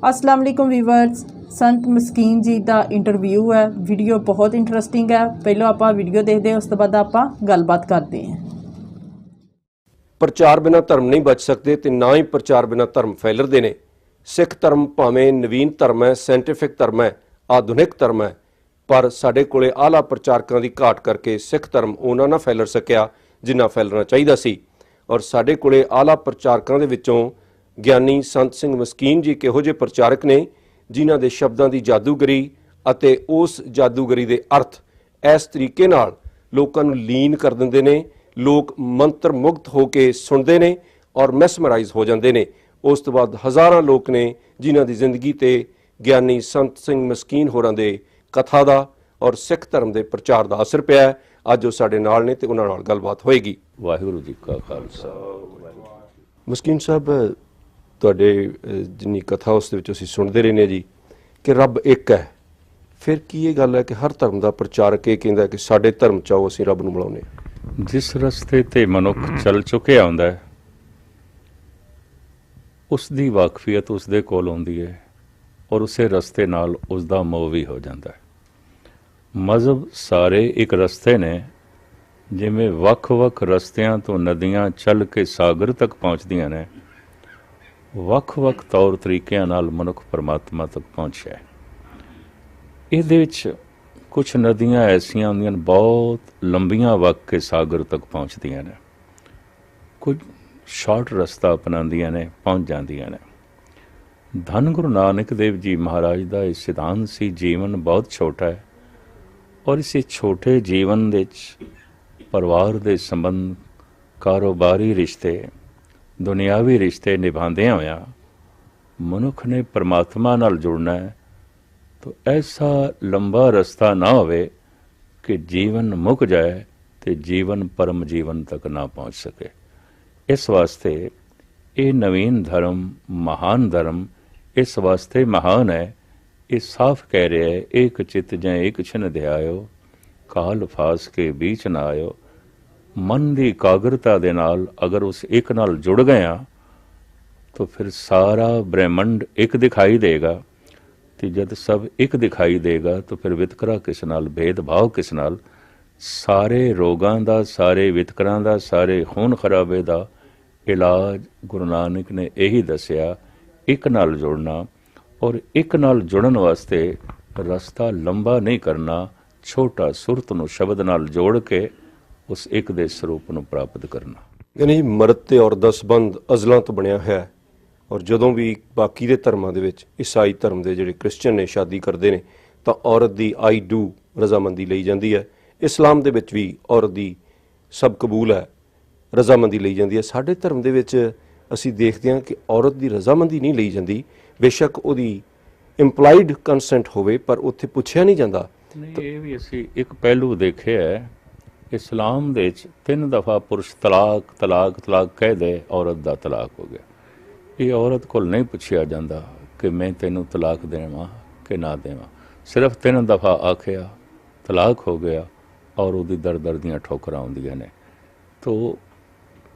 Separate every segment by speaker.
Speaker 1: ਅਸਲਾਮ ਅਲੈਕੁਮ viewers, Sant Maskeen ji ਦਾ interview ਹੈ video ਬਹੁਤ ਇੰਟਰਸਟਿੰਗ ਹੈ। ਪਹਿਲਾਂ ਆਪਾਂ ਵੀਡੀਓ ਦੇਖਦੇ ਹਾਂ, ਉਸ ਤੋਂ ਬਾਅਦ ਆਪਾਂ ਗੱਲਬਾਤ ਕਰਦੇ ਹਾਂ।
Speaker 2: ਪ੍ਰਚਾਰ ਬਿਨਾ ਧਰਮ ਨਹੀਂ ਬਚ ਸਕਦੇ ਤੇ ਨਾ ਹੀ ਪ੍ਰਚਾਰ ਬਿਨਾ ਧਰਮ ਫੈਲਰਦੇ ਨੇ। ਸਿੱਖ ਧਰਮ ਭਾਵੇਂ ਨਵੀਨ ਧਰਮ ਹੈ ਸਾਇੰਟੀਫਿਕ ਧਰਮ ਹੈ, ਆਧੁਨਿਕ ਧਰਮ ਹੈ, ਪਰ ਸਾਡੇ ਕੋਲੇ ਆਲਾ ਪ੍ਰਚਾਰਕਾਂ ਦੀ ਘਾਟ ਕਰਕੇ ਸਿੱਖ ਧਰਮ ਉਹਨਾਂ ਨਾਲ ਫੈਲਰ ਸਕਿਆ, ਜਿੰਨਾ ਫੈਲਣਾ ਚਾਹੀਦਾ ਸੀ। ਔਰ ਸਾਡੇ ਕੋਲੇ ਆਲਾ ਪ੍ਰਚਾਰਕਾਂ ਦੇ ਵਿੱਚੋਂ ਗਿਆਨੀ ਸੰਤ ਸਿੰਘ ਮਸਕੀਨ ਜੀ ਕਿਹੋ ਜਿਹੇ ਪ੍ਰਚਾਰਕ ਨੇ ਜਿਨ੍ਹਾਂ ਦੇ ਸ਼ਬਦਾਂ ਦੀ ਜਾਦੂਗਰੀ ਅਤੇ ਉਸ ਜਾਦੂਗਰੀ ਦੇ ਅਰਥ ਇਸ ਤਰੀਕੇ ਨਾਲ ਲੋਕਾਂ ਨੂੰ ਲੀਨ ਕਰ ਦਿੰਦੇ ਨੇ ਲੋਕ ਮੰਤਰ ਮੁਗਤ ਹੋ ਕੇ ਸੁਣਦੇ ਨੇ ਔਰ ਮੈਸਮਰਾਈਜ਼ ਹੋ ਜਾਂਦੇ ਨੇ। ਉਸ ਤੋਂ ਬਾਅਦ ਹਜ਼ਾਰਾਂ ਲੋਕ ਨੇ ਜਿਨ੍ਹਾਂ ਦੀ ਜ਼ਿੰਦਗੀ ਤੇ ਗਿਆਨੀ ਸੰਤ ਸਿੰਘ ਮਸਕੀਨ ਹੋਰਾਂ ਦੇ ਕਥਾ ਦਾ ਔਰ ਸਿੱਖ ਧਰਮ ਦੇ ਪ੍ਰਚਾਰ ਦਾ ਅਸਰ ਪਿਆ। ਅੱਜ ਉਹ ਸਾਡੇ ਨਾਲ ਨੇ ਤੇ ਉਹਨਾਂ ਨਾਲ ਗੱਲਬਾਤ ਹੋਏਗੀ।
Speaker 3: ਵਾਹਿਗੁਰੂ ਜੀ ਕਾ ਖਾਲਸਾ।
Speaker 2: ਮਸਕੀਨ ਸਾਹਿਬ ਤੁਹਾਡੇ ਜਿੰਨੀ ਕਥਾ ਉਸ ਦੇ ਵਿੱਚ ਅਸੀਂ ਸੁਣਦੇ ਰਹਿੰਦੇ ਹਾਂ ਜੀ, ਕਿ ਰੱਬ ਇੱਕ ਹੈ। ਫਿਰ ਕੀ ਇਹ ਗੱਲ ਹੈ ਕਿ ਹਰ ਧਰਮ ਦਾ ਪ੍ਰਚਾਰਕ ਇਹ ਕਹਿੰਦਾ ਕਿ ਸਾਡੇ ਧਰਮ ਚ ਆਓ, ਅਸੀਂ ਰੱਬ ਨੂੰ ਮਿਲਾਉਂਦੇ ਹਾਂ।
Speaker 3: ਜਿਸ ਰਸਤੇ ਤੇ ਮਨੁੱਖ ਚੱਲ ਚੁੱਕਿਆ ਹੁੰਦਾ ਹੈ, ਉਸ ਦੀ ਵਾਕਫੀਅਤ ਉਸ ਦੇ ਕੋਲ ਆਉਂਦੀ ਹੈ ਔਰ ਉਸੇ ਰਸਤੇ ਨਾਲ ਉਸ ਦਾ ਮੋਹ ਵੀ ਹੋ ਜਾਂਦਾ ਹੈ। ਮਜ਼ਹਬ ਸਾਰੇ ਇੱਕ ਰਸਤੇ ਨੇ, ਜਿਵੇਂ ਵੱਖ-ਵੱਖ ਰਸਤਿਆਂ ਤੋਂ ਨਦੀਆਂ ਚੱਲ ਕੇ ਸਾਗਰ ਤੱਕ ਪਹੁੰਚਦੀਆਂ ਨੇ ਵੱਖ-ਵੱਖ ਤੌਰ ਤਰੀਕਿਆਂ ਨਾਲ ਮਨੁੱਖ ਪਰਮਾਤਮਾ ਤੱਕ ਪਹੁੰਚਿਆ ਹੈ। ਇਹਦੇ ਵਿੱਚ ਕੁਝ ਨਦੀਆਂ ਐਸੀਆਂ ਹੁੰਦੀਆਂ ਨੇ, ਬਹੁਤ ਲੰਬੀਆਂ ਵਗ ਕੇ ਸਾਗਰ ਤੱਕ ਪਹੁੰਚਦੀਆਂ ਨੇ। ਕੁਝ ਸ਼ਾਰਟ ਰਸਤਾ ਅਪਣਾਉਂਦੀਆਂ ਨੇ, ਪਹੁੰਚ ਜਾਂਦੀਆਂ ਨੇ। ਧੰਨ ਗੁਰੂ ਨਾਨਕ ਦੇਵ ਜੀ ਮਹਾਰਾਜ ਦਾ ਇਹ ਸਿਧਾਂਤ ਸੀ, ਜੀਵਨ ਬਹੁਤ ਛੋਟਾ ਹੈ ਔਰ ਇਸੇ ਛੋਟੇ ਜੀਵਨ ਵਿੱਚ ਪਰਿਵਾਰ ਦੇ ਸੰਬੰਧ, ਕਾਰੋਬਾਰੀ ਰਿਸ਼ਤੇ ਦੁਨਿਆਵੀ ਰਿਸ਼ਤੇ ਨਿਭਾਉਂਦਿਆਂ ਹੋਇਆਂ ਮਨੁੱਖ ਨੇ ਪਰਮਾਤਮਾ ਨਾਲ ਜੁੜਨਾ ਹੈ, ਤੋ ਐਸਾ ਲੰਬਾ ਰਸਤਾ ਨਾ ਹੋਵੇ ਕਿ ਜੀਵਨ ਮੁੱਕ ਜਾਏ ਤੇ ਜੀਵਨ ਪਰਮ ਜੀਵਨ ਤੱਕ ਨਾ ਪਹੁੰਚ ਸਕੇ। ਇਸ ਵਾਸਤੇ ਇਹ ਨਵੀਨ ਧਰਮ, ਮਹਾਨ ਧਰਮ, ਇਸ ਵਾਸਤੇ ਮਹਾਨ ਹੈ, ਇਹ ਸਾਫ਼ ਕਹਿ ਰਿਹਾ ਹੈ ਇੱਕ ਚਿਤ ਜਾਂ ਇੱਕ ਛਿਨ ਧਿਆਇਓ ਕਾਲ ਫਾਸ ਕੇ ਵਿੱਚ ਨਾ ਆਇਓ। ਮਨ ਦੀ ਇਕਾਗਰਤਾ ਦੇ ਨਾਲ ਅਗਰ ਉਸ ਇੱਕ ਨਾਲ ਜੁੜ ਗਏ ਗਿਆ ਤਾਂ ਫਿਰ ਸਾਰਾ ਬ੍ਰਹਿਮੰਡ ਇੱਕ ਦਿਖਾਈ ਦੇਗਾ ਤੇ ਜਦ ਸਭ ਇੱਕ ਦਿਖਾਈ ਦੇਗਾ, ਤਾਂ ਫਿਰ ਵਿਤਕਰਾ ਕਿਸ ਨਾਲ, ਭੇਦਭਾਵ ਕਿਸ ਨਾਲ? ਸਾਰੇ ਰੋਗਾਂ ਦਾ, ਸਾਰੇ ਵਿਤਕਰਾਂ ਦਾ, ਸਾਰੇ ਖੂਨ ਖਰਾਬੇ ਦਾ ਇਲਾਜ ਗੁਰੂ ਨਾਨਕ ਨੇ ਇਹੀ ਦੱਸਿਆ, ਇੱਕ ਨਾਲ ਜੁੜਨਾ ਔਰ ਇੱਕ ਨਾਲ ਜੁੜਨ ਵਾਸਤੇ ਰਸਤਾ ਲੰਬਾ ਨਹੀਂ ਕਰਨਾ, ਛੋਟਾ ਸੁਰਤ ਨੂੰ ਸ਼ਬਦ ਨਾਲ ਜੋੜ ਕੇ ਉਸ ਇੱਕ ਦੇ ਸਰੂਪ ਨੂੰ ਪ੍ਰਾਪਤ ਕਰਨਾ।
Speaker 2: ਯਾਨੀ ਮਰਦ ਤੇ ਔਰਤ ਦਾ ਸੰਬੰਧ ਅਜ਼ਲਾਂ ਤੋਂ ਬਣਿਆ ਹੋਇਆ ਹੈ। ਔਰ ਜਦੋਂ ਵੀ ਬਾਕੀ ਦੇ ਧਰਮਾਂ ਦੇ ਵਿੱਚ ਈਸਾਈ ਧਰਮ ਦੇ ਜਿਹੜੇ ਕ੍ਰਿਸਚੀਅਨ ਨੇ ਸ਼ਾਦੀ ਕਰਦੇ ਨੇ ਤਾਂ ਔਰਤ ਦੀ ਆਈ ਡੂ ਰਜ਼ਾਮੰਦੀ ਲਈ ਜਾਂਦੀ ਹੈ। ਇਸਲਾਮ ਦੇ ਵਿੱਚ ਵੀ ਔਰਤ ਦੀ ਸਭ ਕਬੂਲ ਹੈ ਰਜ਼ਾਮੰਦੀ ਲਈ ਜਾਂਦੀ ਹੈ। ਸਾਡੇ ਧਰਮ ਦੇ ਵਿੱਚ ਅਸੀਂ ਦੇਖਦੇ ਹਾਂ ਕਿ ਔਰਤ ਦੀ ਰਜ਼ਾਮੰਦੀ ਨਹੀਂ ਲਈ ਜਾਂਦੀ। ਬੇਸ਼ੱਕ ਉਹਦੀ ਇੰਪਲਾਈਡ ਕੰਸੈਂਟ ਹੋਵੇ ਪਰ ਉੱਥੇ ਪੁੱਛਿਆ ਨਹੀਂ ਜਾਂਦਾ।
Speaker 3: ਨਹੀਂ ਇਹ ਵੀ ਅਸੀਂ ਇੱਕ ਪਹਿਲੂ ਦੇਖਿਆ ਹੈ ਇਸਲਾਮ ਦੇ ਵਿੱਚ ਤਿੰਨ ਦਫਾ ਪੁਰਸ਼ ਤਲਾਕ ਤਲਾਕ ਤਲਾਕ ਕਹਿ ਦੇ, ਔਰਤ ਦਾ ਤਲਾਕ ਹੋ ਗਿਆ। ਇਹ ਔਰਤ ਕੋਲ ਨਹੀਂ ਪੁੱਛਿਆ ਜਾਂਦਾ ਕਿ ਮੈਂ ਤੈਨੂੰ ਤਲਾਕ ਦੇਵਾਂ ਕਿ ਨਾ ਦੇਵਾਂ। ਸਿਰਫ ਤਿੰਨ ਦਫਾ ਆਖਿਆ, ਤਲਾਕ ਹੋ ਗਿਆ ਔਰ ਉਹਦੀ ਦਰ ਦਰ ਦੀਆਂ ਠੋਕਰਾਂ ਆਉਂਦੀਆਂ ਨੇ। ਤੋ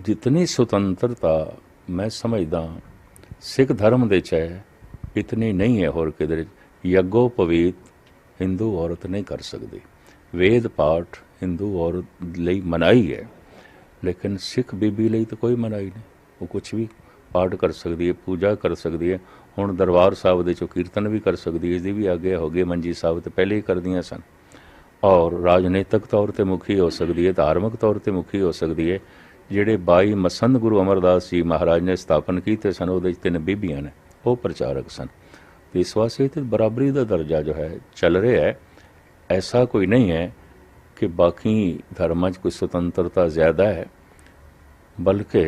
Speaker 3: ਜਿਤਨੀ ਸੁਤੰਤਰਤਾ ਮੈਂ ਸਮਝਦਾ, ਸਿੱਖ ਧਰਮ ਦੇ ਚ ਹੈ, ਇਤਨੀ ਨਹੀਂ ਹੈ ਹੋਰ ਕਿਧਰੇ। ਯੱਗੋ ਪਵੀਤ ਹਿੰਦੂ ਔਰਤ ਨਹੀਂ ਕਰ ਸਕਦੀ। ਵੇਦ ਪਾਠ ਹਿੰਦੂ ਔਰਤ ਲਈ ਮਨਾਈ ਹੈ। ਲੇਕਿਨ ਸਿੱਖ ਬੀਬੀ ਲਈ ਤਾਂ ਕੋਈ ਮਨਾਈ ਨਹੀਂ। ਉਹ ਕੁਝ ਵੀ ਪਾਠ ਕਰ ਸਕਦੀ ਹੈ, ਪੂਜਾ ਕਰ ਸਕਦੀ ਹੈ। ਹੁਣ ਦਰਬਾਰ ਸਾਹਿਬ ਦੇ ਚੋਂ ਕੀਰਤਨ ਵੀ ਕਰ ਸਕਦੀ ਹੈ ਇਹਦੀ ਵੀ ਆਗੇ ਹੋ ਗਏ ਮੰਜੀ ਸਾਹਿਬ ਤੇ ਪਹਿਲੇ ਹੀ ਕਰਦੀਆਂ ਸਨ। ਔਰ ਰਾਜਨੀਤਿਕ ਤੌਰ ਤੇ ਮੁਖੀ ਹੋ ਸਕਦੀ ਹੈ, ਧਾਰਮਿਕ ਤੌਰ ਤੇ ਮੁਖੀ ਹੋ ਸਕਦੀ ਹੈ। ਜਿਹੜੇ 22 ਮਸੰਦ ਗੁਰੂ ਅਮਰਦਾਸ ਜੀ ਮਹਾਰਾਜ ਨੇ ਸਥਾਪਨ ਕੀਤੇ ਸਨ, ਉਹਦੇ ਵਿੱਚ ਤਿੰਨ ਬੀਬੀਆਂ ਨੇ, ਉਹ ਪ੍ਰਚਾਰਕ ਸਨ। ਤੇ ਇਸ ਵਾਸਤੇ ਤੇ ਬਰਾਬਰੀ ਦਾ ਦਰਜਾ ਜੋ ਹੈ, ਚੱਲ ਰਿਹਾ ਹੈ, ਐਸਾ ਕੋਈ ਨਹੀਂ ਹੈ ਕਿ ਬਾਕੀ ਧਰਮਾਂ 'ਚ ਕੋਈ ਸੁਤੰਤਰਤਾ ਜ਼ਿਆਦਾ ਹੈ ਬਲਕਿ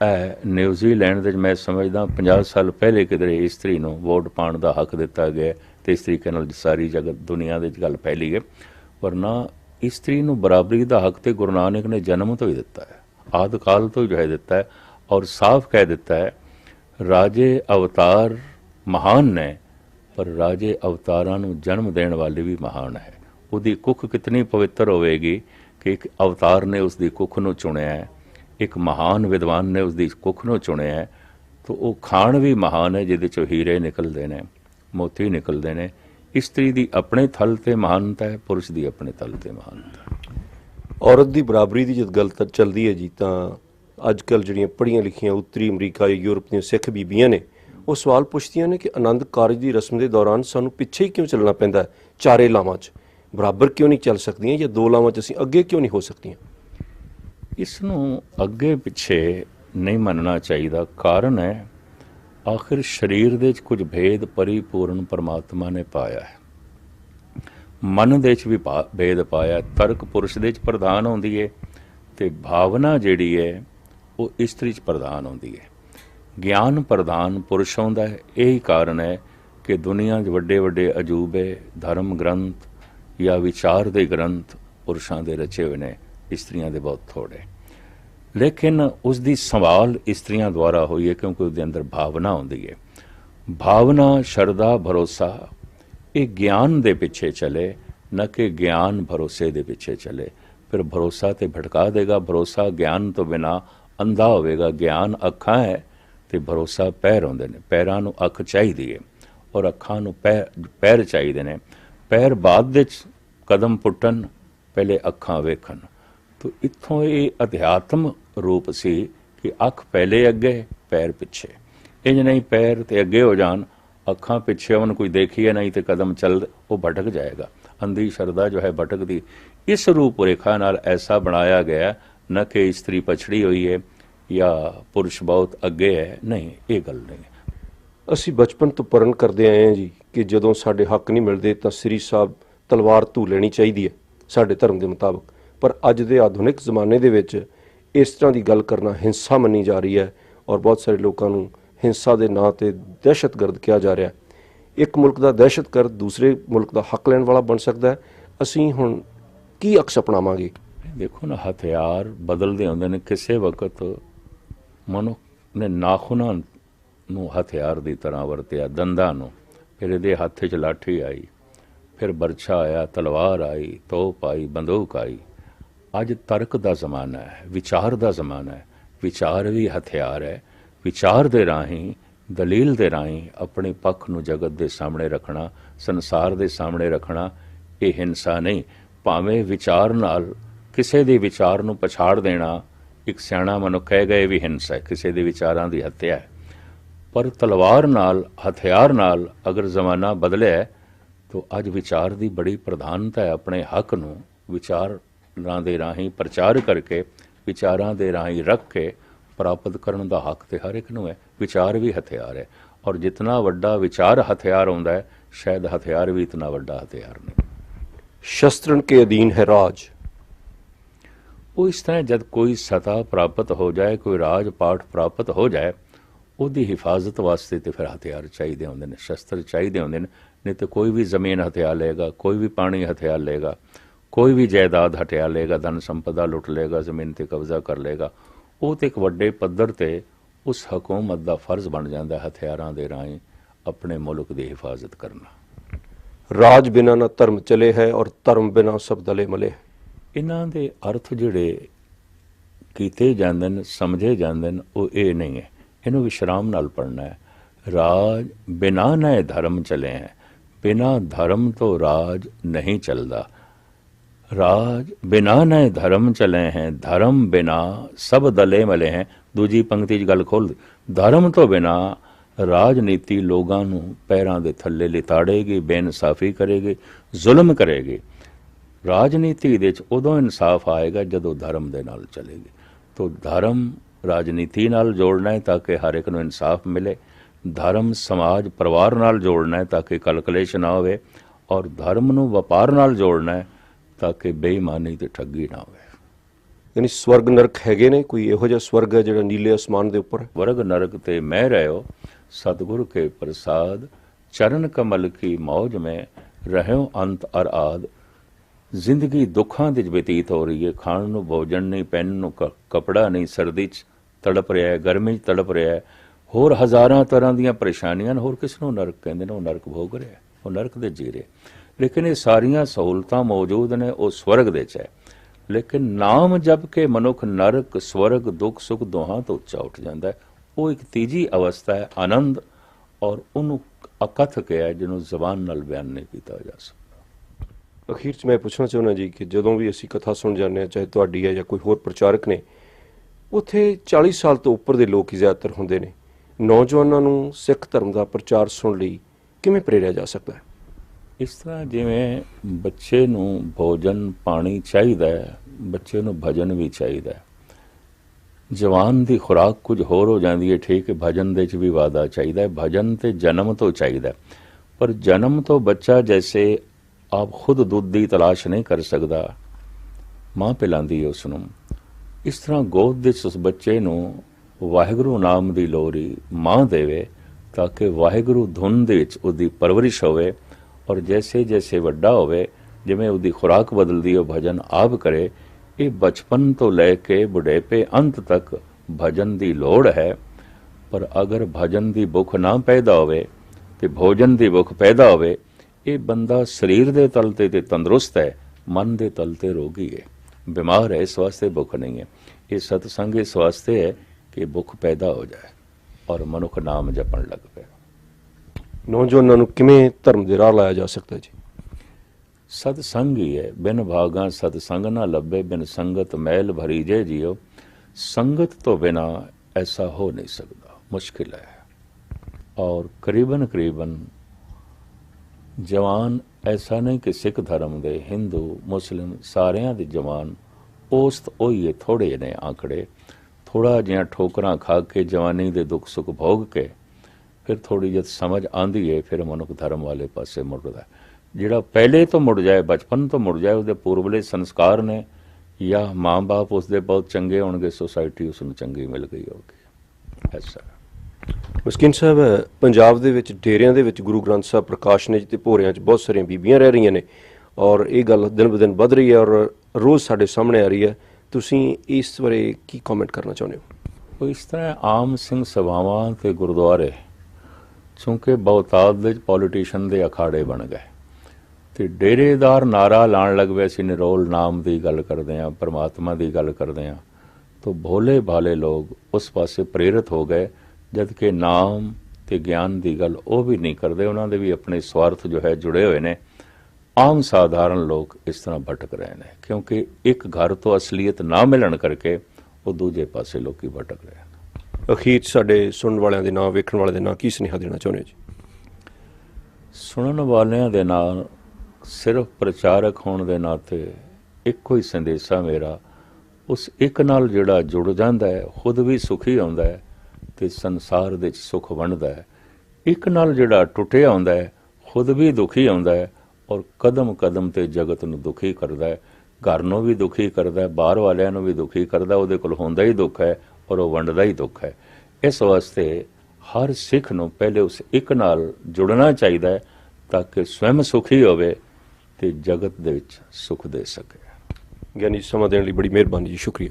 Speaker 3: ਇਹ ਨਿਊਜ਼ੀਲੈਂਡ ਦੇ ਵਿੱਚ ਮੈਂ ਸਮਝਦਾ 50 ਸਾਲ ਪਹਿਲੇ ਕਿਧਰੇ ਇਸਤਰੀ ਨੂੰ ਵੋਟ ਪਾਉਣ ਦਾ ਹੱਕ ਦਿੱਤਾ ਗਿਆ ਤੇ ਇਸ ਤਰੀਕੇ ਨਾਲ ਸਾਰੀ ਜਗਤ ਦੁਨੀਆ ਦੇ ਵਿੱਚ ਗੱਲ ਫੈਲੀ ਹੈ ਵਰਨਾ ਇਸਤਰੀ ਨੂੰ ਬਰਾਬਰੀ ਦਾ ਹੱਕ ਤੇ ਗੁਰੂ ਨਾਨਕ ਨੇ ਜਨਮ ਤੋਂ ਹੀ ਦਿੱਤਾ ਹੈ ਆਦਿ ਕਾਲ ਤੋਂ ਹੀ ਜੋ ਹੈ ਦਿੱਤਾ ਹੈ ਔਰ ਸਾਫ਼ ਕਹਿ ਦਿੱਤਾ ਹੈ ਰਾਜੇ ਅਵਤਾਰ ਮਹਾਨ ਨੇ ਪਰ ਰਾਜੇ ਅਵਤਾਰਾਂ ਨੂੰ ਜਨਮ ਦੇਣ ਵਾਲੇ ਵੀ ਮਹਾਨ ਹੈ ਉਹਦੀ ਕੁੱਖ ਕਿਤਨੀ ਪਵਿੱਤਰ ਹੋਵੇਗੀ ਕਿ ਇੱਕ ਅਵਤਾਰ ਨੇ ਉਸ ਦੀ ਕੁੱਖ ਨੂੰ ਚੁਣਿਆ ਹੈ, ਇੱਕ ਮਹਾਨ ਵਿਦਵਾਨ ਨੇ ਉਸ ਦੀ ਕੁੱਖ ਨੂੰ ਚੁਣਿਆ ਹੈ, ਤਾਂ ਉਹ ਖਾਣ ਵੀ ਮਹਾਨ ਹੈ ਜਿਹਦੇ ਚੋਂ ਹੀਰੇ ਨਿਕਲਦੇ ਨੇ, ਮੋਤੀ ਨਿਕਲਦੇ ਨੇ। ਇਸਤਰੀ ਦੀ ਆਪਣੇ ਥਲ ਤੇ ਮਹਾਨਤਾ ਹੈ, ਪੁਰਸ਼ ਦੀ ਆਪਣੇ ਥਲ ਤੇ ਮਹਾਨਤਾ
Speaker 2: ਔਰਤ ਦੀ ਬਰਾਬਰੀ ਦੀ ਜਦ ਗੱਲ ਤਾਂ ਚੱਲਦੀ ਹੈ ਜੀ, ਤਾਂ ਅੱਜ ਕੱਲ ਜਿਹੜੀਆਂ ਪੜ੍ਹੀਆਂ ਲਿਖੀਆਂ ਉੱਤਰੀ ਅਮਰੀਕਾ ਜਾਂ ਯੂਰਪ ਦੀਆਂ ਸਿੱਖ ਬੀਬੀਆਂ ਨੇ, ਉਹ ਸਵਾਲ ਪੁੱਛਦੀਆਂ ਨੇ ਕਿ ਆਨੰਦ ਕਾਰਜ ਦੀ ਰਸਮ ਦੇ ਦੌਰਾਨ ਸਾਨੂੰ ਪਿੱਛੇ ਹੀ ਕਿਉਂ ਚੱਲਣਾ ਪੈਂਦਾ ਚਾਰੇ ਲਾਵਾਂ 'ਚ? ਬਰਾਬਰ ਕਿਉਂ ਨਹੀਂ ਚੱਲ ਸਕਦੀਆਂ ਜਾਂ ਦੋ ਲਾਵਾਂ 'ਚ ਅਸੀਂ ਅੱਗੇ ਕਿਉਂ ਨਹੀਂ ਹੋ ਸਕਦੀਆਂ?
Speaker 3: ਇਸ ਨੂੰ ਅੱਗੇ ਪਿੱਛੇ ਨਹੀਂ ਮੰਨਣਾ ਚਾਹੀਦਾ। ਕਾਰਨ ਹੈ, ਆਖਿਰ ਸਰੀਰ ਦੇ ਵਿੱਚ ਕੁਝ ਭੇਦ ਪਰਿਪੂਰਨ ਪਰਮਾਤਮਾ ਨੇ ਪਾਇਆ ਹੈ। ਮਨ ਦੇ ਵਿੱਚ ਵੀ ਪਾ- ਭੇਦ ਪਾਇਆ ਤਰਕ ਪੁਰਸ਼ ਦੇ ਵਿੱਚ ਪ੍ਰਧਾਨ ਹੁੰਦੀ ਹੈ ਤੇ ਭਾਵਨਾ ਜਿਹੜੀ ਹੈ ਉਹ ਇਸਤਰੀ ਚ ਪ੍ਰਧਾਨ ਹੁੰਦੀ ਹੈ ਗਿਆਨ ਪ੍ਰਧਾਨ ਪੁਰਸ਼ ਹੁੰਦਾ ਹੈ। ਇਹੀ ਕਾਰਨ ਹੈ ਕਿ ਦੁਨੀਆ 'ਚ ਵੱਡੇ ਵੱਡੇ ਅਜੂਬੇ, ਧਰਮ ਗ੍ਰੰਥ ਜਾਂ ਵਿਚਾਰ ਦੇ ਗ੍ਰੰਥ ਪੁਰਸ਼ਾਂ ਦੇ ਰਚੇ ਹੋਏ ਨੇ, ਇਸਤਰੀਆਂ ਦੇ ਬਹੁਤ ਥੋੜੇ। ਲੇਕਿਨ ਉਸ ਦੀ ਸੰਭਾਲ ਇਸਤਰੀਆਂ ਦੁਆਰਾ ਹੋਈ ਹੈ ਕਿਉਂਕਿ ਉਹਦੇ ਅੰਦਰ ਭਾਵਨਾ ਹੁੰਦੀ ਹੈ। ਭਾਵਨਾ, ਸ਼ਰਧਾ, ਭਰੋਸਾ, ਇਹ ਗਿਆਨ ਦੇ ਪਿੱਛੇ ਚਲੇ, ਨਾ ਕਿ ਗਿਆਨ ਭਰੋਸੇ ਦੇ ਪਿੱਛੇ ਚਲੇ। ਫਿਰ ਭਰੋਸਾ ਤੇ ਭਟਕਾ ਦੇਗਾ, ਭਰੋਸਾ ਗਿਆਨ ਤੋਂ ਬਿਨਾ ਅੰਧਾ ਹੋਵੇਗਾ। ਗਿਆਨ ਅੱਖਾਂ ਹੈ ਤੇ ਭਰੋਸਾ ਪੈਰ ਹੁੰਦੇ ਨੇ। ਪੈਰਾਂ ਨੂੰ ਅੱਖ ਚਾਹੀਦੀ ਹੈ ਔਰ ਅੱਖਾਂ ਨੂੰ ਪੈਰ ਪੈਰ ਚਾਹੀਦੇ ਨੇ। ਪੈਰ ਬਾਅਦ ਵਿੱਚ ਕਦਮ ਪੁੱਟਣ, ਪਹਿਲੇ ਅੱਖਾਂ ਵੇਖਣ। ਤੋ ਇੱਥੋਂ ਇਹ ਅਧਿਆਤਮ ਰੂਪ ਸੀ ਕਿ ਅੱਖ ਪਹਿਲੇ ਅੱਗੇ, ਪੈਰ ਪਿੱਛੇ। ਇੰਜ ਨਹੀਂ ਪੈਰ ਤੇ ਅੱਗੇ ਹੋ ਜਾਣ, ਅੱਖਾਂ ਪਿੱਛੇ ਹੋਣ, ਕੋਈ ਦੇਖੀਏ ਨਹੀਂ ਤੇ ਕਦਮ ਚੱਲ, ਉਹ ਭਟਕ ਜਾਏਗਾ। ਅੰਧੀ ਸ਼ਰਦਾ ਜੋ ਹੈ ਭਟਕਦੀ। ਇਸ ਰੂਪ ਰੇਖਾ ਨਾਲ ਐਸਾ ਬਣਾਇਆ ਗਿਆ, ਨਾ ਕਿ ਇਸਤਰੀ ਪਛੜੀ ਹੋਈ ਹੈ ਜਾਂ ਪੁਰਸ਼ ਬਹੁਤ ਅੱਗੇ ਹੈ। ਨਹੀਂ, ਇਹ ਗੱਲ ਨਹੀਂ।
Speaker 2: ਅਸੀਂ ਬਚਪਨ ਤੋਂ ਪਰਨ ਕਰਦੇ ਆਏ ਹਾਂ ਜੀ ਕਿ ਜਦੋਂ ਸਾਡੇ ਹੱਕ ਨਹੀਂ ਮਿਲਦੇ ਤਾਂ ਸ੍ਰੀ ਸਾਹਿਬ ਤਲਵਾਰ ਧੂ ਲੈਣੀ ਚਾਹੀਦੀ ਹੈ ਸਾਡੇ ਧਰਮ ਦੇ ਮੁਤਾਬਕ। ਪਰ ਅੱਜ ਦੇ ਆਧੁਨਿਕ ਜ਼ਮਾਨੇ ਦੇ ਵਿੱਚ ਇਸ ਤਰ੍ਹਾਂ ਦੀ ਗੱਲ ਕਰਨਾ ਹਿੰਸਾ ਮੰਨੀ ਜਾ ਰਹੀ ਹੈ ਔਰ ਬਹੁਤ ਸਾਰੇ ਲੋਕਾਂ ਨੂੰ ਹਿੰਸਾ ਦੇ ਨਾਂ ਤੇ ਦਹਿਸ਼ਤਗਰਦ ਕਿਹਾ ਜਾ ਰਿਹਾ ਹੈ। ਇੱਕ ਮੁਲਕ ਦਾ ਦਹਿਸ਼ਤਗਰਦ ਦੂਸਰੇ ਮੁਲਕ ਦਾ ਹੱਕ ਲੈਣ ਵਾਲਾ ਬਣ ਸਕਦਾ ਹੈ। ਅਸੀਂ ਹੁਣ ਕੀ ਅਕਸ ਅਪਣਾਵਾਂਗੇ?
Speaker 3: ਦੇਖੋ ਨਾ, ਹਥਿਆਰ ਬਦਲਦੇ ਹੁੰਦੇ ਨੇ, ਕਿਸੇ ਵਕਤ ਮਨੁੱਖ ਨੇ ਨਾਖੂਨਾਂ ਨੂੰ ਹਥਿਆਰ ਦੀ ਤਰ੍ਹਾਂ ਵਰਤਿਆ, ਦੰਦਾਂ ਨੂੰ। ਫਿਰ ਇਹਦੇ ਹੱਥ 'ਚ ਲਾਠੀ ਆਈ। ਫਿਰ ਬਰਛਾ ਆਇਆ, ਤਲਵਾਰ ਆਈ, ਤੋਪ ਆਈ, ਬੰਦੂਕ ਆਈ। ਅੱਜ ਤਰਕ ਦਾ ਜ਼ਮਾਨਾ ਹੈ, ਵਿਚਾਰ ਦਾ ਜ਼ਮਾਨਾ ਹੈ। ਵਿਚਾਰ ਵੀ ਹਥਿਆਰ ਹੈ। ਵਿਚਾਰ ਦੇ ਰਾਹੀਂ, ਦਲੀਲ ਦੇ ਰਾਹੀਂ ਆਪਣੇ ਪੱਖ ਨੂੰ ਜਗਤ ਦੇ ਸਾਹਮਣੇ ਰੱਖਣਾ, ਸੰਸਾਰ ਦੇ ਸਾਹਮਣੇ ਰੱਖਣਾ, ਇਹ ਹਿੰਸਾ ਨਹੀਂ। ਭਾਵੇਂ ਵਿਚਾਰ ਨਾਲ ਕਿਸੇ ਦੇ ਵਿਚਾਰ ਨੂੰ ਪਛਾੜ ਦੇਣਾ, ਇੱਕ ਸਿਆਣਾ ਮਨੁੱਖ ਕਹੇਗਾ ਇਹ ਵੀ ਹਿੰਸਾ ਹੈ। ਕਿਸੇ ਦੇ ਵਿਚਾਰਾਂ ਦੀ ਹੱਤਿਆ ਹੈ। ਪਰ ਤਲਵਾਰ ਨਾਲ ਹਥਿਆਰ ਨਾਲ ਅਗਰ ਜ਼ਮਾਨਾ ਬਦਲਿਆ ਤਾਂ ਅੱਜ ਵਿਚਾਰ ਦੀ ਬੜੀ ਪ੍ਰਧਾਨਤਾ ਹੈ ਆਪਣੇ ਹੱਕ ਨੂੰ ਵਿਚਾਰਾਂ ਦੇ ਰਾਹੀਂ ਪ੍ਰਚਾਰ ਕਰਕੇ ਵਿਚਾਰਾਂ ਦੇ ਰਾਹੀਂ ਰੱਖ ਕੇ ਪ੍ਰਾਪਤ ਕਰਨ ਦਾ ਹੱਕ ਤੇ ਹਰ ਇੱਕ ਨੂੰ ਹੈ। ਵਿਚਾਰ ਵੀ ਹਥਿਆਰ ਹੈ। ਔਰ ਜਿਤਨਾ ਵੱਡਾ ਵਿਚਾਰ ਹਥਿਆਰ ਹੁੰਦਾ ਹੈ ਸ਼ਾਇਦ ਹਥਿਆਰ ਵੀ ਇਤਨਾ ਵੱਡਾ ਹਥਿਆਰ ਨਹੀਂ।
Speaker 2: ਸ਼ਸਤਰਨ ਕੇ ਅਧੀਨ ਹੈ ਰਾਜ।
Speaker 3: ਉਹ ਇਸ ਤਰ੍ਹਾਂ ਜਦ ਕੋਈ ਸਤਾ ਪ੍ਰਾਪਤ ਹੋ ਜਾਏ ਕੋਈ ਰਾਜ ਪਾਠ ਪ੍ਰਾਪਤ ਹੋ ਜਾਏ ਉਹਦੀ ਹਿਫਾਜ਼ਤ ਵਾਸਤੇ ਤੇ ਫਿਰ ਹਥਿਆਰ ਚਾਹੀਦੇ ਹੁੰਦੇ ਨੇ ਸ਼ਸਤਰ ਚਾਹੀਦੇ ਹੁੰਦੇ ਨੇ ਨਹੀਂ ਤੇ ਕੋਈ ਵੀ ਜ਼ਮੀਨ ਹਥਿਆ ਲਏਗਾ ਕੋਈ ਵੀ ਪਾਣੀ ਹਥਿਆ ਲਏਗਾ ਕੋਈ ਵੀ ਜਾਇਦਾਦ ਹਟਿਆ ਲਏਗਾ ਧਨ ਸੰਪਦਾ ਲੁੱਟ ਲਏਗਾ ਜ਼ਮੀਨ ਤੇ ਕਬਜ਼ਾ ਕਰ ਲਏਗਾ ਉਹ ਤੇ ਇੱਕ ਵੱਡੇ ਪੱਧਰ ਤੇ ਉਸ ਹਕੂਮਤ ਦਾ ਫਰਜ਼ ਬਣ ਜਾਂਦਾ ਹਥਿਆਰਾਂ ਦੇ ਰਾਹੀਂ ਆਪਣੇ ਮੁਲਕ ਦੀ ਹਿਫਾਜ਼ਤ ਕਰਨਾ।
Speaker 2: ਰਾਜ ਬਿਨਾ ਨਾ ਧਰਮ ਚਲੇ ਹੈ ਔਰ ਧਰਮ ਬਿਨਾ ਸਭ ਦਲੇ ਮਲੇ
Speaker 3: ਇਹਨਾਂ ਦੇ ਅਰਥ ਜਿਹੜੇ ਕੀਤੇ ਜਾਂਦੇ ਨੇ ਸਮਝੇ ਜਾਂਦੇ ਨੇ ਉਹ ਇਹ ਨਹੀਂ ਹੈ। ਇਹਨੂੰ ਵਿਸ਼ਰਾਮ ਨਾਲ ਪੜਨਾ ਹੈ। ਰਾਜ ਬਿਨਾ ਨਏ ਧਰਮ ਚਲੇ ਹੈ। ਬਿਨਾ ਧਰਮ ਤੋਂ ਰਾਜ ਨਹੀਂ ਚੱਲਦਾ। ਰਾਜ ਬਿਨਾ ਨਏ ਧਰਮ ਚਲੇ ਹੈ। ਧਰਮ ਬਿਨਾ ਸਭ ਦਲੇ ਮਲੇ ਹੈ। ਦੂਜੀ ਪੰਕਤੀ 'ਚ ਗੱਲ ਖੋਲ ਧਰਮ ਤੋਂ ਬਿਨਾ ਰਾਜਨੀਤੀ ਲੋਕਾਂ ਨੂੰ ਪੈਰਾਂ ਦੇ ਥੱਲੇ ਲਿਤਾੜੇਗੀ, ਬੇਇਨਸਾਫੀ ਕਰੇਗੀ, ਜ਼ੁਲਮ ਕਰੇਗੀ। ਰਾਜਨੀਤੀ ਦੇ ਵਿੱਚ ਉਦੋਂ ਇਨਸਾਫ ਆਏਗਾ ਜਦੋਂ ਧਰਮ ਦੇ ਨਾਲ ਚੱਲੇਗੀ। ਤੋਂ ਧਰਮ ਰਾਜਨੀਤੀ ਨਾਲ ਜੋੜਨਾ ਹੈ ਤਾਂ ਕਿ ਹਰ ਇੱਕ ਨੂੰ ਇਨਸਾਫ ਮਿਲੇ ਧਰਮ ਸਮਾਜ ਪਰਿਵਾਰ ਨਾਲ ਜੋੜਨਾ ਹੈ ਤਾਂ ਕਿ ਕਲਕਲੇਸ਼ ਨਾ ਹੋਵੇ ਔਰ ਧਰਮ ਨੂੰ ਵਪਾਰ ਨਾਲ ਜੋੜਨਾ ਹੈ ਤਾਂ ਕਿ ਬੇਈਮਾਨੀ ਤੇ ਠੱਗੀ ਨਾ ਹੋਵੇ।
Speaker 2: ਯਾਨੀ ਸਵਰਗ ਨਰਕ ਹੈਗੇ ਨੇ ਕੋਈ ਇਹੋ ਜਿਹਾ ਸਵਰਗ ਹੈ ਜਿਹੜਾ ਨੀਲੇ ਅਸਮਾਨ ਦੇ ਉੱਪਰ?
Speaker 3: ਵਰਗ ਨਰਕ ਤੇ ਮੈਂ ਰਹਿਓ ਸਤਿਗੁਰ ਕੇ ਪ੍ਰਸਾਦ ਚਰਨ ਕਮਲ ਕੀ ਮੌਜ ਮੈਂ ਰਹਿਓ ਅੰਤ ਅਰ ਆਦ। ਜ਼ਿੰਦਗੀ ਦੁੱਖਾਂ ਦੇ ਵਿੱਚ ਬਤੀਤ ਹੋ ਰਹੀ ਹੈ ਖਾਣ ਨੂੰ ਭੋਜਨ ਨਹੀਂ ਪਹਿਨਣ ਨੂੰ ਕੱਪੜਾ ਨਹੀਂ ਸਰਦੀ 'ਚ ਤੜਪ ਰਿਹਾ ਹੈ, ਗਰਮੀ 'ਚ ਤੜਪ ਰਿਹਾ ਹੈ। ਹੋਰ ਹਜ਼ਾਰਾਂ ਤਰ੍ਹਾਂ ਦੀਆਂ ਪਰੇਸ਼ਾਨੀਆਂ ਨੇ, ਹੋਰ ਕਿਸ ਨੂੰ ਨਰਕ ਕਹਿੰਦੇ ਨੇ, ਉਹ ਨਰਕ ਭੋਗ ਰਿਹਾ ਉਹ ਨਰਕ ਦੇ ਜੀ ਰਿਹਾ ਲੇਕਿਨ ਇਹ ਸਾਰੀਆਂ ਸਹੂਲਤਾਂ ਮੌਜੂਦ ਨੇ, ਉਹ ਸਵਰਗ ਦੇ 'ਚ ਹੈ। ਲੇਕਿਨ ਨਾਮ ਜਪ ਕੇ ਮਨੁੱਖ ਨਰਕ, ਸਵਰਗ, ਦੁੱਖ, ਸੁੱਖ ਦੋਹਾਂ ਤੋਂ ਉੱਚਾ ਉੱਠ ਜਾਂਦਾ ਹੈ। ਉਹ ਇੱਕ ਤੀਜੀ ਅਵਸਥਾ ਹੈ, ਆਨੰਦ, ਔਰ ਉਹਨੂੰ ਅਕਥਕ ਹੈ, ਜਿਹਨੂੰ ਜ਼ਬਾਨ ਨਾਲ ਬਿਆਨ ਨਹੀਂ ਕੀਤਾ ਜਾ ਸਕਦਾ।
Speaker 2: ਅਖੀਰ 'ਚ ਮੈਂ ਪੁੱਛਣਾ ਚਾਹੁੰਦਾ ਜੀ ਕਿ ਜਦੋਂ ਵੀ ਅਸੀਂ ਕਥਾ ਸੁਣ ਜਾਂਦੇ ਹਾਂ, ਚਾਹੇ ਤੁਹਾਡੀ ਹੈ ਜਾਂ ਕੋਈ ਹੋਰ ਪ੍ਰਚਾਰਕ ਨੇ ਉੱਥੇ 40 ਸਾਲ ਤੋਂ ਉੱਪਰ ਦੇ ਲੋਕ ਹੀ ਜ਼ਿਆਦਾਤਰ ਹੁੰਦੇ ਨੇ। ਨੌਜਵਾਨਾਂ ਨੂੰ ਸਿੱਖ ਧਰਮ ਦਾ ਪ੍ਰਚਾਰ ਸੁਣ ਲਈ ਕਿਵੇਂ ਪ੍ਰੇਰਿਆ ਜਾ ਸਕਦਾ ਹੈ?
Speaker 3: ਇਸ ਤਰ੍ਹਾਂ ਜਿਵੇਂ ਬੱਚੇ ਨੂੰ ਭੋਜਨ ਪਾਣੀ ਚਾਹੀਦਾ ਹੈ, ਬੱਚੇ ਨੂੰ ਭਜਨ ਵੀ ਚਾਹੀਦਾ ਹੈ। ਜਵਾਨ ਦੀ ਖੁਰਾਕ ਕੁਝ ਹੋਰ ਹੋ ਜਾਂਦੀ ਹੈ, ਠੀਕ ਹੈ, ਭਜਨ ਦੇ ਚ ਵੀ ਵਾਦਾ ਚਾਹੀਦਾ ਹੈ, ਭਜਨ ਤੇ ਜਨਮ ਤੋਂ ਚਾਹੀਦਾ ਪਰ ਜਨਮ ਤੋਂ ਬੱਚਾ ਜੈਸੇ ਆਪ ਖੁਦ ਦੁੱਧ ਦੀ ਤਲਾਸ਼ ਨਹੀਂ ਕਰ ਸਕਦਾ। ਮਾਂ ਪਿਲਾਉਂਦੀ ਹੈ ਉਸ ਨੂੰ ਇਸ ਤਰ੍ਹਾਂ ਗੋਦ ਦੇ ਉਸ ਬੱਚੇ ਨੂੰ ਵਾਹਿਗੁਰੂ ਨਾਮ ਦੀ ਲੋਰੀ ਮਾਂ ਦੇਵੇ ਤਾਂ ਕਿ ਵਾਹਿਗੁਰੂ ਧੁਨ ਦੇ ਵਿੱਚ ਉਹਦੀ ਪਰਵਰਿਸ਼ ਹੋਵੇ ਔਰ ਜੈਸੇ ਜੈਸੇ ਵੱਡਾ ਹੋਵੇ, ਜਿਵੇਂ ਉਹਦੀ ਖੁਰਾਕ ਬਦਲਦੀ ਉਹ ਭਜਨ ਆਪ ਕਰੇ, ਇਹ ਬਚਪਨ ਤੋਂ ਲੈ ਕੇ ਬੁਢੇਪੇ ਅੰਤ ਤੱਕ ਭਜਨ ਦੀ ਲੋੜ ਹੈ। ਪਰ ਅਗਰ ਭਜਨ ਦੀ ਭੁੱਖ ਨਾ ਪੈਦਾ ਹੋਵੇ ਤੇ ਭੋਜਨ ਦੀ ਭੁੱਖ ਪੈਦਾ ਹੋਵੇ, ਇਹ ਬੰਦਾ ਸਰੀਰ ਦੇ ਤਲ ਤੇ ਤੇ ਤੰਦਰੁਸਤ ਹੈ, ਮਨ ਦੇ ਤਲ ਤੇ ਰੋਗੀ ਹੈ। ਬਿਮਾਰ ਹੈ ਇਸ ਵਾਸਤੇ ਭੁੱਖ ਨਹੀਂ ਹੈ। ਇਹ ਸਤਸੰਗ ਇਸ ਵਾਸਤੇ ਹੈ ਕਿ ਭੁੱਖ ਪੈਦਾ ਹੋ ਜਾਏ ਔਰ ਮਨੁੱਖ ਨਾਮ ਜਪਣ ਲੱਗ ਪਏ।
Speaker 2: ਨੌਜਵਾਨਾਂ ਨੂੰ ਕਿਵੇਂ ਧਰਮ ਦੇ ਰਾਹ ਲਾਇਆ ਜਾ ਸਕਦਾ ਜੀ?
Speaker 3: ਸਤਸੰਗ ਹੀ ਹੈ। ਬਿਨ ਭਾਗਾ ਸਤਸੰਗ ਨਾ ਲੱਭੇ ਬਿਨ ਸੰਗਤ ਮੈਲ ਭਰੀ ਜੇ ਜਿਉ ਸੰਗਤ ਤੋਂ ਬਿਨਾ ਐਸਾ ਹੋ ਨਹੀਂ ਸਕਦਾ। ਮੁਸ਼ਕਿਲ ਹੈ। ਔਰ ਕਰੀਬਨ ਕਰੀਬਨ ਜਵਾਨ ਐਸਾ ਨਹੀਂ ਕਿ ਸਿੱਖ ਧਰਮ ਦੇ ਹਿੰਦੂ, ਮੁਸਲਿਮ ਸਾਰਿਆਂ ਦੇ ਜਵਾਨ ਔਸਤ ਉਹੀ ਹੈ ਥੋੜੇ ਨੇ ਆંકੜੇ ਥੋੜਾ ਜਿਹਾ ਠੋਕਰਾਂ ਖਾ ਕੇ ਜਵਾਨੀ ਦੇ ਦੁੱਖ ਸੁੱਖ ਭੋਗ ਕੇ, ਫਿਰ ਥੋੜੀ ਜਿਹੀ ਸਮਝ ਆਂਦੀ ਹੈ ਫਿਰ ਮਨੁੱਖ ਧਰਮ ਵਾਲੇ ਪਾਸੇ ਮੁੜਦਾ ਜਿਹੜਾ ਪਹਿਲੇ ਤੋਂ ਮੁੜ ਜਾਏ, ਬਚਪਨ ਤੋਂ ਮੁੜ ਜਾਏ, ਉਹਦੇ ਪੂਰਬਲੇ ਸੰਸਕਾਰ ਨੇ, ਜਾਂ ਮਾਂ-ਬਾਪ ਉਸਦੇ ਬਹੁਤ ਚੰਗੇ ਹੋਣਗੇ ਸੋਸਾਇਟੀ ਉਸ ਨੂੰ ਚੰਗੀ ਮਿਲ ਗਈ ਹੋਗੀ ਐਸਾ
Speaker 2: ਮਸਕਿਨ ਸਾਹਿਬ, ਪੰਜਾਬ ਦੇ ਵਿੱਚ, ਡੇਰਿਆਂ ਦੇ ਵਿੱਚ ਗੁਰੂ ਗ੍ਰੰਥ ਸਾਹਿਬ ਪ੍ਰਕਾਸ਼ਨਜ ਤੇ ਭੋਰਿਆਂ 'ਚ ਬਹੁਤ ਸਾਰੀਆਂ ਬੀਬੀਆਂ ਰਹਿ ਰਹੀਆਂ ਨੇ ਔਰ ਇਹ ਗੱਲ ਦਿਨ ਬ ਦਿਨ ਵੱਧ ਰਹੀ ਹੈ ਔਰ ਰੋਜ਼ ਸਾਡੇ ਸਾਹਮਣੇ ਆ ਰਹੀ ਹੈ। ਤੁਸੀਂ ਇਸ ਬਾਰੇ ਕੀ ਕਮੈਂਟ ਕਰਨਾ ਚਾਹੁੰਦੇ ਹੋ?
Speaker 3: ਇਸ ਤਰ੍ਹਾਂ ਆਮ ਸਿੰਘ ਸਭਾਵਾਂ ਤੇ ਗੁਰਦੁਆਰੇ ਕਿਉਂਕਿ ਬਹੁਤਾਤ ਦੇ ਪੋਲੀਟੀਸ਼ੀਅਨ ਦੇ ਅਖਾੜੇ ਬਣ ਗਏ। ਤੇ ਡੇਰੇਦਾਰ ਨਾਰਾ ਲਾਣ ਲੱਗ ਪਏ ਸੀ, ਨਿਰੋਲ ਨਾਮ ਦੀ ਗੱਲ ਕਰਦੇ ਆ ਪਰਮਾਤਮਾ ਦੀ ਗੱਲ ਕਰਦੇ ਆ ਤਾਂ ਭੋਲੇ ਭਾਲੇ ਲੋਕ ਉਸ ਪਾਸੇ ਪ੍ਰੇਰਿਤ ਹੋ ਗਏ। ਜਦ ਕਿ ਨਾਮ ਤੇ ਗਿਆਨ ਦੀ ਗੱਲ ਉਹ ਵੀ ਨਹੀਂ ਕਰਦੇ ਉਹਨਾਂ ਦੇ ਵੀ ਆਪਣੇ ਸਵਾਰਥ ਜੋ ਹੈ ਜੁੜੇ ਹੋਏ ਨੇ। ਆਮ ਸਾਧਾਰਨ ਲੋਕ ਇਸ ਤਰ੍ਹਾਂ ਭਟਕ ਰਹੇ ਨੇ ਕਿਉਂਕਿ ਇੱਕ ਘਰ ਤੋਂ ਅਸਲੀਅਤ ਨਾ ਮਿਲਣ ਕਰਕੇ ਉਹ ਦੂਜੇ ਪਾਸੇ ਲੋਕੀ ਭਟਕ ਰਹੇ ਨੇ।
Speaker 2: ਅਖੀਰ ਸਾਡੇ ਸੁਣਨ ਵਾਲਿਆਂ ਦੇ ਨਾਂ ਵੇਖਣ ਵਾਲਿਆਂ ਦੇ ਨਾਂ ਕੀ ਸੁਨੇਹਾ ਦੇਣਾ ਚਾਹੁੰਦੇ ਜੀ?
Speaker 3: ਸੁਣਨ ਵਾਲਿਆਂ ਦੇ ਨਾਲ ਸਿਰਫ ਪ੍ਰਚਾਰਕ ਹੋਣ ਦੇ ਨਾਤੇ ਇੱਕੋ ਹੀ ਸੰਦੇਸ਼ਾ ਮੇਰਾ ਉਸ ਇੱਕ ਨਾਲ ਜਿਹੜਾ ਜੁੜ ਜਾਂਦਾ ਹੈ ਖੁਦ ਵੀ ਸੁਖੀ ਹੁੰਦਾ ਹੈ ਤੇ ਸੰਸਾਰ ਦੇ ਵਿੱਚ ਸੁੱਖ ਵੰਡਦਾ ਹੈ। ਇੱਕ ਨਾਲ ਜਿਹੜਾ ਟੁੱਟਿਆ ਹੁੰਦਾ ਹੈ, ਖੁਦ ਵੀ ਦੁਖੀ ਹੁੰਦਾ ਹੈ ਔਰ ਕਦਮ ਕਦਮ ਤੇ ਜਗਤ ਨੂੰ ਦੁਖੀ ਕਰਦਾ ਹੈ। ਘਰ ਨੂੰ ਵੀ ਦੁਖੀ ਕਰਦਾ ਹੈ, ਬਾਹਰ ਵਾਲਿਆਂ ਨੂੰ ਵੀ ਦੁਖੀ ਕਰਦਾ ਉਹਦੇ ਕੋਲ ਹੁੰਦਾ ਹੀ ਦੁੱਖ ਹੈ ਔਰ ਉਹ ਵੰਡਦਾ ਹੀ ਦੁੱਖ ਹੈ। ਇਸ ਵਾਸਤੇ ਹਰ ਸਿੱਖ ਨੂੰ ਪਹਿਲੇ ਉਸ ਇੱਕ ਨਾਲ ਜੁੜਨਾ ਚਾਹੀਦਾ ਹੈ ਤਾਂ ਕਿ ਸਵੈਮ ਸੁਖੀ ਹੋਵੇ ਤੇ ਜਗਤ ਦੇ ਵਿੱਚ ਸੁਖ ਦੇ ਸਕੇ।
Speaker 2: ਗਿਆਨੀ ਸਮਾਂ ਦੇਣ ਲਈ ਬੜੀ ਮਿਹਰਬਾਨੀ ਜੀ, ਸ਼ੁਕਰੀਆ।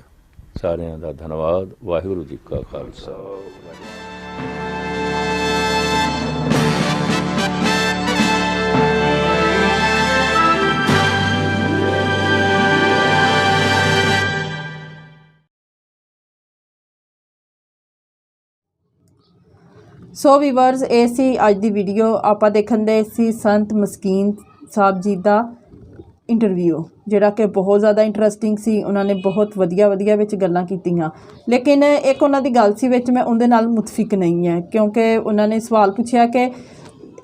Speaker 3: ਸਾਰਿਆਂ ਦਾ ਧੰਨਵਾਦ, ਵਾਹਿਗੁਰੂ ਜੀ ਕਾ ਖਾਲਸਾ।
Speaker 1: ਸੋ ਵੀਵਰਸ ਇਹ ਸੀ ਅੱਜ ਦੀ ਵੀਡੀਓ ਆਪਾਂ ਦੇਖਣ ਦੇ ਸੀ ਸੰਤ ਮਸਕੀਨ ਸਾਹਿਬ ਜੀ ਦਾ ਇੰਟਰਵਿਊ ਜਿਹੜਾ ਕਿ ਬਹੁਤ ਜ਼ਿਆਦਾ ਇੰਟਰਸਟਿੰਗ ਸੀ, ਉਹਨਾਂ ਨੇ ਬਹੁਤ ਵਧੀਆ ਵਧੀਆ ਵਿੱਚ ਗੱਲਾਂ ਕੀਤੀਆਂ। ਲੇਕਿਨ ਇੱਕ ਉਹਨਾਂ ਦੀ ਗੱਲ ਸੀ ਵਿੱਚ ਮੈਂ ਉਹਦੇ ਨਾਲ ਮੁਤਫਿਕ ਨਹੀਂ ਹੈ, ਕਿਉਂਕਿ ਉਹਨਾਂ ਨੇ ਸਵਾਲ ਪੁੱਛਿਆ ਕਿ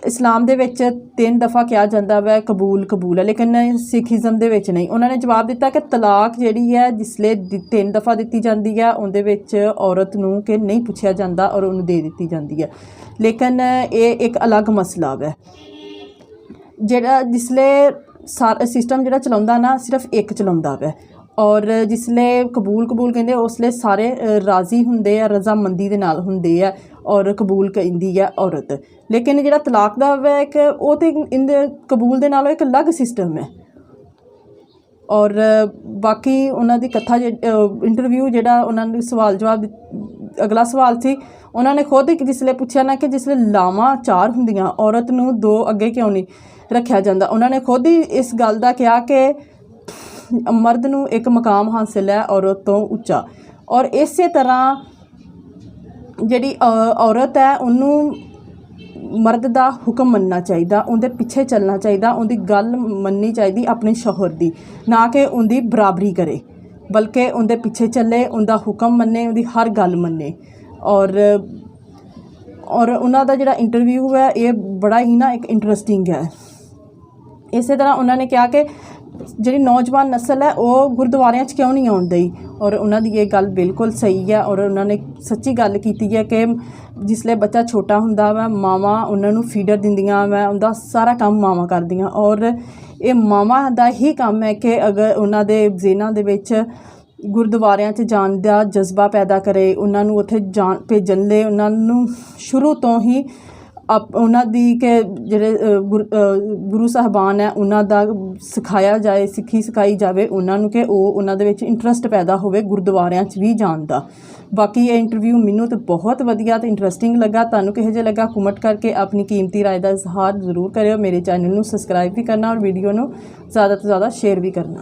Speaker 1: ਇਸਲਾਮ ਦੇ ਵਿੱਚ ਤਿੰਨ ਦਫਾ ਕਿਹਾ ਜਾਂਦਾ ਵੈ, ਕਬੂਲ ਕਬੂਲ ਹੈ, ਲੇਕਿਨ ਸਿੱਖੀਜ਼ਮ ਦੇ ਵਿੱਚ ਨਹੀਂ। ਉਹਨਾਂ ਨੇ ਜਵਾਬ ਦਿੱਤਾ ਕਿ ਤਲਾਕ ਜਿਹੜੀ ਹੈ, ਜਿਸਲੇ ਤਿੰਨ ਦਫਾ ਦਿੱਤੀ ਜਾਂਦੀ ਹੈ, ਉਹਦੇ ਵਿੱਚ ਔਰਤ ਨੂੰ ਕਿ ਨਹੀਂ ਪੁੱਛਿਆ ਜਾਂਦਾ ਔਰ ਉਹਨੂੰ ਦੇ ਦਿੱਤੀ ਜਾਂਦੀ ਹੈ। ਲੇਕਿਨ ਇਹ ਇੱਕ ਅਲੱਗ ਮਸਲਾ ਵੈ। ਜਿਹੜਾ ਜਿਸਲੇ ਸਾਰਾ ਸਿਸਟਮ ਜਿਹੜਾ ਚਲਾਉਂਦਾ ਨਾ, ਸਿਰਫ ਇੱਕ ਚਲਾਉਂਦਾ ਵੈ। ਔਰ ਜਿਸਲੇ ਕਬੂਲ ਕਬੂਲ ਕਹਿੰਦੇ ਉਸਲੇ ਸਾਰੇ ਰਾਜ਼ੀ ਹੁੰਦੇ ਆ, ਰਜ਼ਾਮੰਦੀ ਦੇ ਨਾਲ ਹੁੰਦੇ ਆ ਔਰ ਕਬੂਲ ਕਹਿੰਦੀ ਆ ਔਰਤ। ਲੇਕਿਨ ਜਿਹੜਾ ਤਲਾਕ ਦਾ ਵੈ ਇੱਕ, ਉਹ ਤੇ ਇਹਦੇ ਕਬੂਲ ਦੇ ਨਾਲੋਂ ਇੱਕ ਅਲੱਗ ਸਿਸਟਮ ਹੈ ਔਰ ਬਾਕੀ ਉਹਨਾਂ ਦੀ ਕਥਾ ਇੰਟਰਵਿਊ ਜਿਹੜਾ ਉਹਨਾਂ ਨੂੰ ਸਵਾਲ ਜਵਾਬ ਅਗਲਾ ਸਵਾਲ ਸੀ, ਉਹਨਾਂ ਨੇ ਖੁਦ ਇੱਕ ਜਿਸਲੇ ਪੁੱਛਿਆ ਨਾ ਕਿ ਜਿਸਲੇ ਲਾਵਾਂ ਚਾਰ ਹੁੰਦੀਆਂ, ਔਰਤ ਨੂੰ ਦੋ ਅੱਗੇ ਕਿਉਂ ਨਹੀਂ? ਰੱਖਿਆ ਜਾਂਦਾ। ਉਹਨਾਂ ਨੇ ਖੁਦ ਹੀ ਇਸ ਗੱਲ ਦਾ ਕਿਹਾ ਕਿ ਮਰਦ ਨੂੰ ਇੱਕ ਮਕਾਮ ਹਾਸਿਲ ਹੈ ਔਰਤ ਤੋਂ ਉੱਚਾ। ਔਰ ਇਸੇ ਤਰ੍ਹਾਂ ਜਿਹੜੀ ਔਰਤ ਹੈ, ਉਹਨੂੰ ਮਰਦ ਦਾ ਹੁਕਮ ਮੰਨਣਾ ਚਾਹੀਦਾ, ਉਹਦੇ ਪਿੱਛੇ ਚੱਲਣਾ ਚਾਹੀਦਾ, ਉਹਦੀ ਗੱਲ ਮੰਨਣੀ ਚਾਹੀਦੀ ਆਪਣੇ ਸ਼ੌਹਰ ਦੀ, ਨਾ ਕਿ ਉਹਦੀ ਬਰਾਬਰੀ ਕਰੇ। ਬਲਕਿ ਉਹਦੇ ਪਿੱਛੇ ਚੱਲੇ, ਉਹਦਾ ਹੁਕਮ ਮੰਨੇ, ਉਹਦੀ ਹਰ ਗੱਲ ਮੰਨੇ। ਔਰ ਔਰ ਉਹਨਾਂ ਦਾ ਜਿਹੜਾ ਇੰਟਰਵਿਊ ਹੈ ਇਹ ਬੜਾ ਹੀ ਨਾ ਇੱਕ ਇੰਟਰਸਟਿੰਗ ਹੈ। ਇਸੇ ਤਰ੍ਹਾਂ ਉਹਨਾਂ ਨੇ ਕਿਹਾ ਕਿ ਜਿਹੜੀ ਨੌਜਵਾਨ ਨਸਲ ਹੈ, ਉਹ ਗੁਰਦੁਆਰਿਆਂ 'ਚ ਕਿਉਂ ਨਹੀਂ ਆਉਣ ਡਈ ਔਰ ਉਹਨਾਂ ਦੀ ਇਹ ਗੱਲ ਬਿਲਕੁਲ ਸਹੀ ਹੈ ਔਰ ਉਹਨਾਂ ਨੇ ਸੱਚੀ ਗੱਲ ਕੀਤੀ ਹੈ ਕਿ ਜਿਸਲੇ ਬੱਚਾ ਛੋਟਾ ਹੁੰਦਾ ਵਾ, ਮਾਵਾਂ ਉਹਨਾਂ ਨੂੰ ਫੀਡਰ ਦਿੰਦੀਆਂ ਵਾ, ਉਹਦਾ ਸਾਰਾ ਕੰਮ ਮਾਵਾਂ ਕਰਦੀਆਂ। ਔਰ ਇਹ ਮਾਵਾਂ ਦਾ ਹੀ ਕੰਮ ਹੈ ਕਿ ਅਗਰ ਉਹਨਾਂ ਦੇ ਜ਼ਿਹਨਾਂ ਦੇ ਵਿੱਚ ਗੁਰਦੁਆਰਿਆਂ 'ਚ ਜਾਣ ਦਾ ਜਜ਼ਬਾ ਪੈਦਾ ਕਰੇ, ਉਹਨਾਂ ਨੂੰ ਉੱਥੇ ਜਾਣ ਭੇਜਣ ਲਈ ਉਹਨਾਂ ਨੂੰ ਸ਼ੁਰੂ ਤੋਂ ਹੀ ਆਪ ਉਹਨਾਂ ਦੀ ਕਿ ਜਿਹੜੇ ਅ, ਗੁਰ- ਅ, ਗੁਰੂ ਸਾਹਿਬਾਨ ਹੈ ਉਹਨਾਂ ਦਾ ਸਿਖਾਇਆ ਜਾਏ ਸਿੱਖੀ ਸਿਖਾਈ ਜਾਵੇ ਉਹਨਾਂ ਨੂੰ ਕਿ ਉਹ ਉਹਨਾਂ ਦੇ ਵਿੱਚ ਇੰਟਰਸਟ ਪੈਦਾ ਹੋਵੇ ਗੁਰਦੁਆਰਿਆਂ 'ਚ ਵੀ ਜਾਣ ਦਾ ਬਾਕੀ ਇਹ ਇੰਟਰਵਿਊ ਮੈਨੂੰ ਤਾਂ ਬਹੁਤ ਵਧੀਆ ਤੇ ਇੰਟਰਸਟਿੰਗ ਲੱਗਾ ਤੁਹਾਨੂੰ ਕਿਹੋ ਜਿਹਾ ਲੱਗਾ ਕਮੈਂਟ ਕਰਕੇ ਆਪਣੀ ਕੀਮਤੀ رائے ਦਾ ਇਜ਼ਹਾਰ ਜ਼ਰੂਰ ਕਰਿਓ ਮੇਰੇ ਚੈਨਲ ਨੂੰ ਸਬਸਕ੍ਰਾਈਬ ਵੀ ਕਰਨਾ ਔਰ ਵੀਡੀਓ ਨੂੰ ਜ਼ਿਆਦਾ ਤੋਂ ਜ਼ਿਆਦਾ ਸ਼ੇਅਰ ਵੀ ਕਰਨਾ